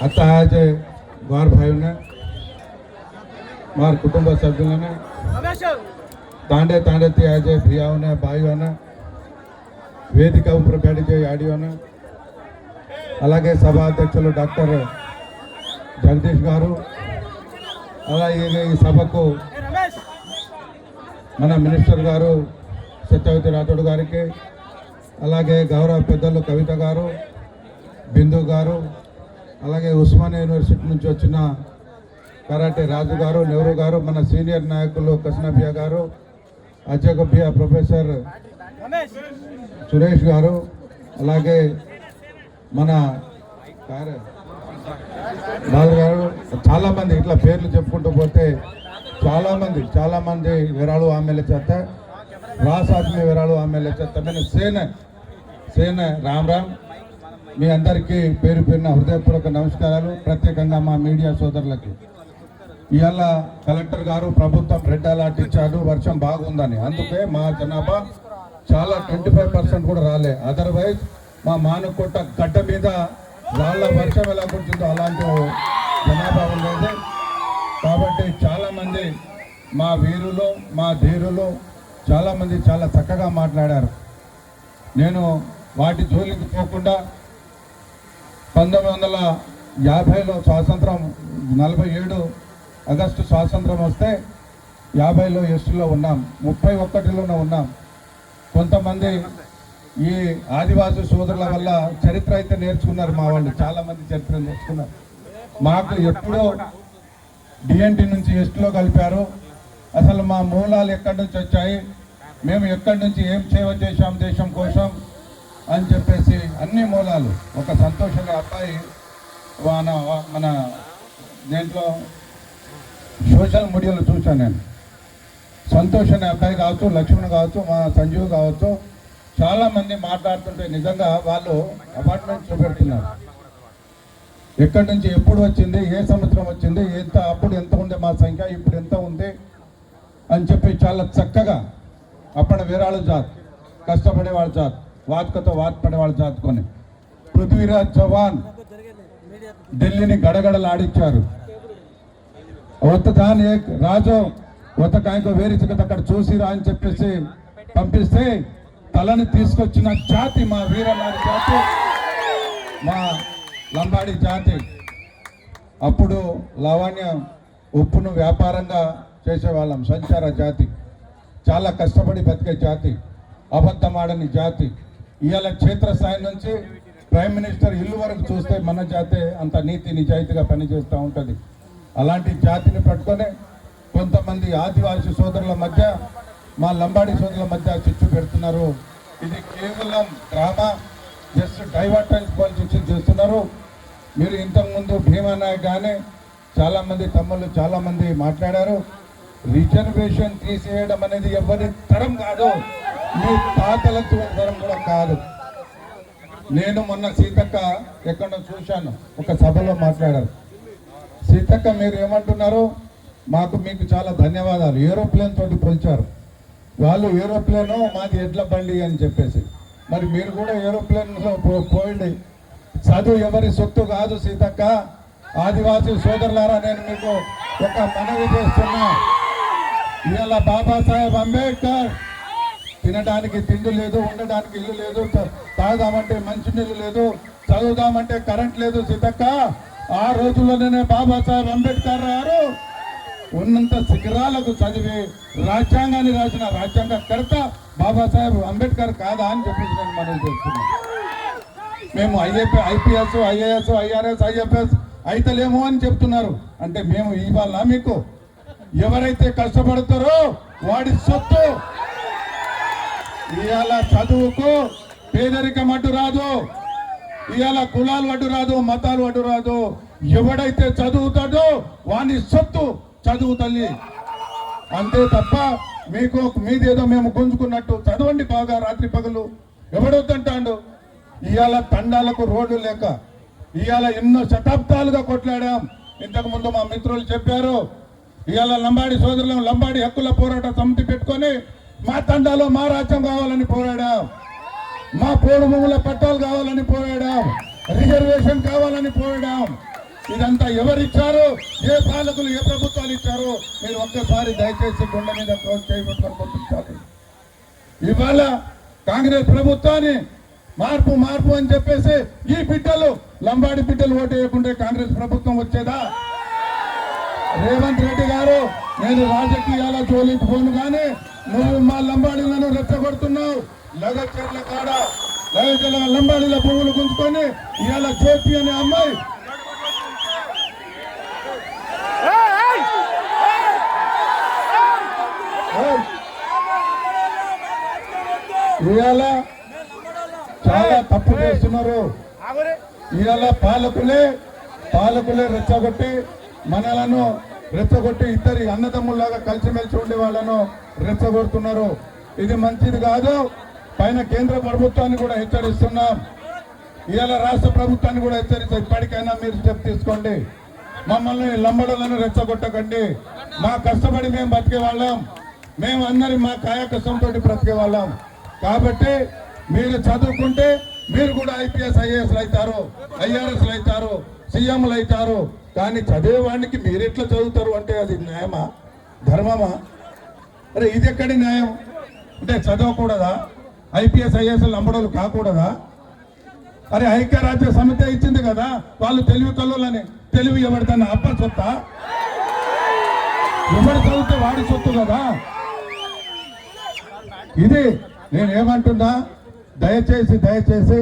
आता आज वार भाईना મારા કુટુંબ સભ્યોને તાંડે તાંડેથી આજે ભિયાઓને ભાઈઓને వేదిక ఉపయోగించి చేయ ఆడియోను అలాగే సభా అధ్యక్షులు డాక్టర్ జగదీష్ గారు అలాగే ఈ సభకు మన మినిస్టర్ గారు సత్యవతి రాథోడ్ గారికి అలాగే గౌరవ పెద్దలు కవిత గారు బిందు గారు అలాగే ఉస్మానియా యూనివర్సిటీ నుంచి వచ్చిన కరాటే రాజు గారు నెహ్రూ గారు మన సీనియర్ నాయకులు కృష్ణభియ గారు అజగభియ ప్రొఫెసర్ సురేష్ గారు అలాగే మన కార- బాలు గారు చాలామంది ఇట్లా పేర్లు చెప్పుకుంటూ పోతే చాలామంది చాలామంది విరాళు ఆమెల చేత రాస్ ఆద్మీ విరాళు ఆమెల చేత నేను సేన సేన రామ్ రామ్. మీ అందరికీ పేరు పేరున హృదయపూర్వక నమస్కారాలు ప్రత్యేకంగా మా మీడియా సోదరులకి. ఇవాళ కలెక్టర్ గారు ప్రభుత్వం రెడ్ అలర్ట్ ఇచ్చాడు వర్షం బాగుందని. అందుకే మా జనాభా చాలా ట్వంటీ ఫైవ్ పర్సెంట్ కూడా రాలే. అదర్వైజ్ మా మానుకోట గడ్డ మీద రాళ్ళ వర్షం ఎలా కుడుతుందో అలాంటి జనాభా ఉండేది. కాబట్టి చాలామంది మా వీరులు మా ధీరులు చాలామంది చాలా చక్కగా మాట్లాడారు. నేను వాటి జోలికి పోకుండా పంతొమ్మిది వందల యాభైలో స్వాతంత్రం నలభై ఏడు ఆగస్టు స్వాతంత్రం వస్తే యాభైలో ఎస్టీలో ఉన్నాం ముప్పై ఒక్కటిలోనే ఉన్నాం. కొంతమంది ఈ ఆదివాసీ సోదరుల వల్ల చరిత్ర అయితే నేర్చుకున్నారు మా వాళ్ళు చాలామంది చరిత్ర నేర్చుకున్నారు. మాకు ఎప్పుడో డిఎన్టీ నుంచి ఎస్టీలో కలిపారు. అసలు మా మూలాలు ఎక్కడి నుంచి వచ్చాయి? మేము ఎక్కడి నుంచి ఏం సేవ చేశాం దేశం కోసం? అని చెప్పేసి అన్ని మూలాలు. ఒక సంతోషంగా అబ్బాయి మన మన దేంట్లో సోషల్ మీడియాలో చూశాను నేను. సంతోష్ అనే అబ్బాయి కావచ్చు లక్ష్మణ్ కావచ్చు మా సంజీవ్ కావచ్చు చాలామంది మాట్లాడుతుంటే నిజంగా వాళ్ళు అపార్ట్మెంట్ చూపెడుతున్నారు. ఎక్కడి నుంచి ఎప్పుడు వచ్చింది ఏ సంవత్సరం వచ్చింది ఎంత అప్పుడు ఎంత ఉంది మా సంఖ్య ఇప్పుడు ఎంత ఉంది అని చెప్పి చాలా చక్కగా అప్పటి విరాళు జాత్ కష్టపడే వాళ్ళ జాత్ వాత్కతో వాత్ పడే చాచుకొని పృథ్వీరాజ్ చౌహాన్ ఢిల్లీని గడగడలాడించారు. ఒత్త దాని రాజు కొత్త కాయకు వేరే చిక్కత అక్కడ చూసిరా అని చెప్పేసి పంపిస్తే తలని తీసుకొచ్చిన జాతి మా వీరనారి జాతి మా లంబాడి జాతి. అప్పుడు లావణ్య ఉప్పును వ్యాపారంగా చేసేవాళ్ళం సంచార జాతి. చాలా కష్టపడి బతికే జాతి అబద్ధమాడని జాతి. ఇవాళ క్షేత్రస్థాయి నుంచి ప్రైమ్ మినిస్టర్ ఇల్లు వరకు చూస్తే మన జాతే అంత నీతి నిజాయితీగా పనిచేస్తూ ఉంటుంది. అలాంటి జాతిని పట్టుకొని కొంతమంది ఆదివాసీ సోదరుల మధ్య మా లంబాడి సోదరుల మధ్య చిచ్చు పెడుతున్నారు. ఇది కేవలం డ్రామా జస్ట్ డైవర్టెన్స్ పాలిటిక్స్ చేస్తున్నారు. మీరు ఇంతకుముందు భీమా నాయక్ కానీ చాలామంది తమ్ముళ్ళు చాలామంది మాట్లాడారు. రిజర్వేషన్ తీసేయడం అనేది ఎవరి తరం కాదు. మీ తాతల తరం కూడా కాదు. నేను మొన్న సీతక్క ఎక్కడో చూశాను. ఒక సభలో మాట్లాడారు. సీతక్క మీరు ఏమంటున్నారు మాకు మీకు చాలా ధన్యవాదాలు. ఏరోప్లేన్ తోటి పోల్చారు. వాళ్ళు ఏరోప్లేను మాది ఎడ్ల బండి అని చెప్పేసి. మరి మీరు కూడా ఏరోప్లేన్లో పో- పోయింది చదువు ఎవరి సొత్తు కాదు సీతక్క. ఆదివాసీ సోదరులారా నేను మీకు ఒక మనవి చేస్తున్నా. ఇవాళ బాబాసాహెబ్ అంబేద్కర్ తినడానికి తిండి లేదు ఉండడానికి ఇల్లు లేదు తాగుదామంటే మంచినీళ్ళు లేదు చదువుదామంటే కరెంట్ లేదు సీతక్క. ఆ రోజుల్లోనే బాబాసాహెబ్ అంబేద్కర్ గారు. ఉన్నంత శిఖరాలకు చదివి రాజ్యాంగాన్ని రాసిన రాజ్యాంగ కర్త బాబాసాహెబ్ అంబేద్కర్ కాదా అని చెప్పేసి నేను మనం చేస్తున్నాను మేము IAP IPS IAS IRS IFS అయితలేము అని చెప్తున్నారు. అంటే మేము ఇవాళ మీకు? ఎవరైతే కష్టపడతారో వాడి సొత్తు ఇవాళ చదువుకు పేదరికం అడ్డు రాదు. ఇవాళ కులాలు అడ్డు రాదు మతాలు అడ్డు రాదు. ఎవడైతే చదువుతాడో వాని సొత్తు చదువు తల్లి. అంతే తప్ప మీకు మీదేదో మేము గుంజుకున్నట్టు చదవండి బాగా రాత్రి పగలు. ఎవడొద్దంటాడు? ఇవాళ తండాలకు రోడ్లు లేక. ఇవాళ ఎన్నో శతాబ్దాలుగా కొట్లాడాం. ఇంతకు ముందు మా మిత్రులు చెప్పారు ఇవాళ లంబాడి సోదరులం లంబాడి హక్కుల పోరాట సమితి పెట్టుకొని మా తండాలో మా రాజ్యం కావాలని పోరాడాం. మా పోడు భూముల పట్టాలు కావాలని రిజర్వేషన్ కావాలని పోరాడాం. ఇదంతా ఎవరిచ్చారు? ఏ పాలకులు ఏ ప్రభుత్వాలు ఇచ్చారు? మీరు ఒక్కసారి దయచేసి గుండె మీద చేయబట్టుకొని గుర్తించాలి ఇవాళ కాంగ్రెస్ ప్రభుత్వాన్ని మార్పు మార్పు అని చెప్పేసి ఈ బిడ్డలు లంబాడి బిడ్డలు ఓటు వేయకుంటే కాంగ్రెస్ ప్రభుత్వం వచ్చేదా? రేవంత్ రెడ్డి గారు నేను రాజకీయాల జోలికి పోను కానీ నువ్వు మా లంబాడీలను రెచ్చగొడుతున్నావు. లగచర్ల కాడ లగచర్ల లంబాడీల పువ్వులు గుంజుకొని ఇవాళ జ్యోతి అనే అమ్మాయి ఇవాళ చాలా తప్పు చేస్తున్నారు. ఇవాళ పాలకులే పాలకులే రెచ్చగొట్టి మనలను రెచ్చగొట్టి ఇద్దరి అన్నదమ్ముల్లాగా కలిసిమెలిసి ఉండే వాళ్ళను రెచ్చగొడుతున్నారు. ఇది మంచిది కాదు. పైన కేంద్ర ప్రభుత్వాన్ని కూడా హెచ్చరిస్తున్నాం. ఇవాళ రాష్ట్ర ప్రభుత్వాన్ని కూడా హెచ్చరిస్తే ఇప్పటికైనా మీరు స్టెప్ తీసుకోండి. మమ్మల్ని లంబడలను రెచ్చగొట్టకండి. మా కష్టపడి మేము బతికే వాళ్ళం. మేము అందరి మా కాయకష్టంతో బ్రతికే వాళ్ళం. కాబట్టి మీరు చదువుకుంటే మీరు కూడా ఐపీఎస్ ఐఏఎస్లు అవుతారు. ఐఆర్ఎస్లు అవుతారు. సీఎంలు అవుతారు కానీ చదివేవాడికి మీరు ఎట్లా చదువుతారు అంటే అది న్యాయమా? ధర్మమా? అరే ఇది ఎక్కడి న్యాయం? అంటే చదవకూడదా? IPS is నంబడలు కాకూడదా? అరే ఐక్యరాజ్య సమితి ఇచ్చింది కదా వాళ్ళు తెలివి తల్లులని తెలివి ఎవరిదన్నా అప్ప సొత్తా? ఎవరు చదివితే వాడి సొత్తు కదా? ఇది నేను ఏమంటున్నా? దయచేసి దయచేసి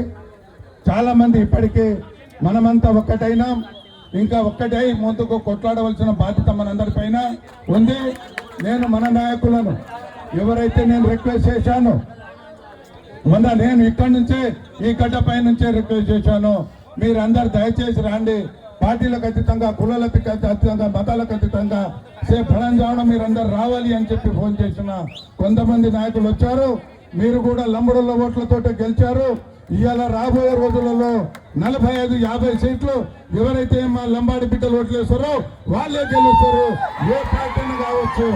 చాలా మంది ఇప్పటికీ మనమంతా ఒక్కటైనా ఇంకా ఒక్కటై ముందుకు కొట్లాడవలసిన బాధ్యత మనందరిపైన ఉంది. నేను మన నాయకులను ఎవరైతే నేను రిక్వెస్ట్ చేశానో మొన్న నేను ఇక్కడి నుంచే ఈ గడ్డపై నుంచే రిక్వెస్ట్ చేశాను మీరందరు దయచేసి రండి. పార్టీలకు అతీతంగా కులాలకు అతీతంగా మతాలకు అతీతంగా సే ఫలం చావడం మీరందరూ రావాలి అని చెప్పి ఫోన్ చేసిన కొంతమంది నాయకులు వచ్చారు. మీరు కూడా లంబడుల ఓట్లతో గెలిచారు. ఇవాళ రాబోయే రోజులలో నలభై ఐదు యాభై సీట్లు ఎవరైతే మా లంబాడి బిడ్డలు ఓట్లేస్తారో వాళ్ళే గెలుస్తారు. ఏ పార్టీ కావచ్చు.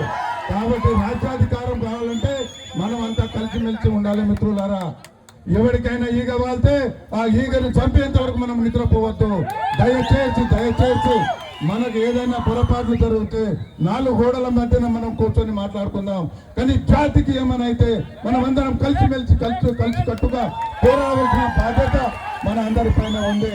కాబట్టి రాజ్యాధికారం కావాలంటే మనం అంతా కలిసిమెలిసి ఉండాలి మిత్రులారా. ఎవరికైనా ఈగ వాళ్తే ఆ ఈగను చంపేంత వరకు మనం నిద్రపోవద్దు. దయచేసి దయచేసి మనకు ఏదైనా పొరపాట్లు జరిగితే నాలుగు గోడల మధ్యన మనం కూర్చొని మాట్లాడుకుందాం. కానీ జాతికి ఏమైనా అయితే మనం అందరం కలిసిమెలిసి కలిసి కలిసి కట్టుగా పోరాడవలసిన బాధ్యత మన అందరిపైన ఉంది.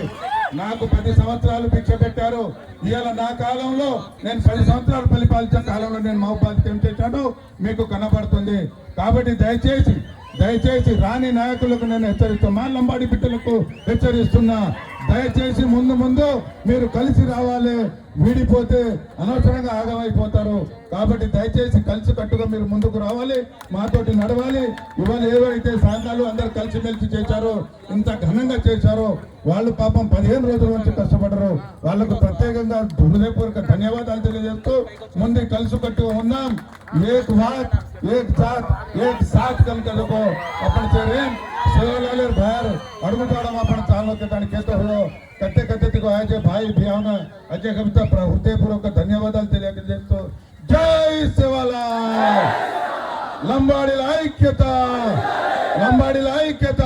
నాకు పది సంవత్సరాలు భిక్ష పెట్టారు. ఇవాళ నా కాలంలో నేను పది సంవత్సరాలు పరిపాలించిన కాలంలో నేను మహబాద్ ఏం చేశాను మీకు కనబడుతుంది. కాబట్టి దయచేసి దయచేసి రాని నాయకులకు నేను హెచ్చరిస్తున్నా మా లంబాడి బిడ్డలకు హెచ్చరిస్తున్నా. దయచేసి ముందు ముందు మీరు కలిసి రావాలి. వీడిపోతే అనవసరంగా ఆగమైపోతారు. కాబట్టి దయచేసి కలిసి కట్టుగా మీరు ముందుకు రావాలి మాతోటి నడవాలి. ఇవాళ ఏవైతే సంఘాలు అందరు కలిసిమెలిసి చేశారో ఇంత ఘనంగా చేశారో వాళ్ళు పాపం పదిహేను రోజుల నుంచి కష్టపడరు. వాళ్ళకు ప్రత్యేకంగా హృదయపూర్వక ధన్యవాదాలు తెలియజేస్తూ ముందు కలిసికట్టు ఉన్నాం. ఏక్ వాట్ ఏక్ జాత్ ఏక్ సాత్ కలికో అప్పుడు చేరేం సేవలాలే భయారు అడుగుతాడం అప్పుడు చాలకే దానికి ఏదో కట్టె కట్టెకు ఆయచే భాయి బియాన అజయ్ కవిత హృదయపూర్వక ధన్యవాదాలు తెలియజేస్తూ జై సేవలా లంబాడీల ఐక్యత. లంబాడీల ఐక్యత.